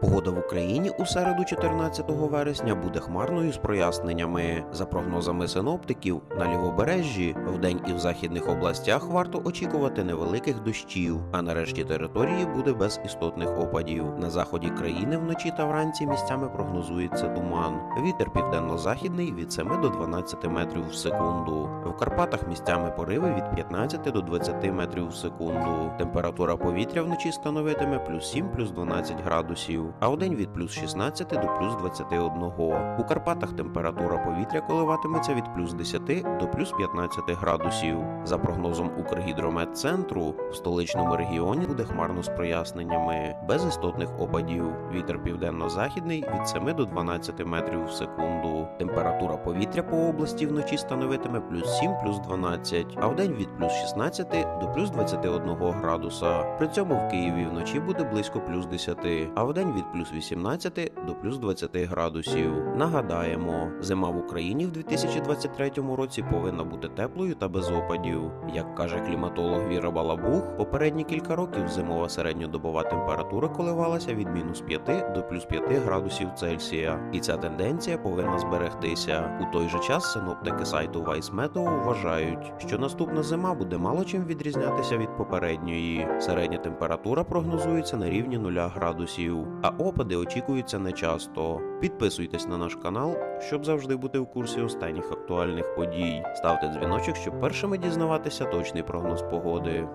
Погода в Україні у середу 14 вересня буде хмарною з проясненнями. За прогнозами синоптиків, на лівобережжі вдень і в західних областях варто очікувати невеликих дощів, а на решті території буде без істотних опадів. На заході країни вночі та вранці місцями прогнозується туман. Вітер південно-західний від 7 до 12 метрів в секунду. В Карпатах місцями пориви від 15 до 20 метрів в секунду. Температура повітря вночі становитиме плюс 7 плюс 12 градусів, а вдень від плюс 16 до плюс 21. У Карпатах температура повітря коливатиметься від плюс 10 до плюс 15 градусів. За прогнозом Укргідрометцентру, в столичному регіоні буде хмарно з проясненнями, без істотних опадів. Вітер південно-західний від 7 до 12 метрів в секунду. Температура повітря по області вночі становитиме плюс 7 плюс 12, а вдень від плюс 16 до плюс 21 градуса. При цьому в Києві вночі буде близько плюс 10, а вдень від плюс 18 до плюс 20 градусів. Нагадаємо, зима в Україні в 2023 році повинна бути теплою та без опадів. Як каже кліматолог Віра Балабух, попередні кілька років зимова середньодобова температура коливалася від мінус 5 до плюс 5 градусів Цельсія, і ця тенденція повинна зберегтися. У той же час синоптики сайту Vice Meteo вважають, що наступна зима буде мало чим відрізнятися від попередньої. Середня температура прогнозується на рівні 0 градусів, а опади очікуються нечасто. Підписуйтесь на наш канал, щоб завжди бути в курсі останніх актуальних подій. Ставте дзвіночок, щоб першими дізнаватися точний прогноз погоди.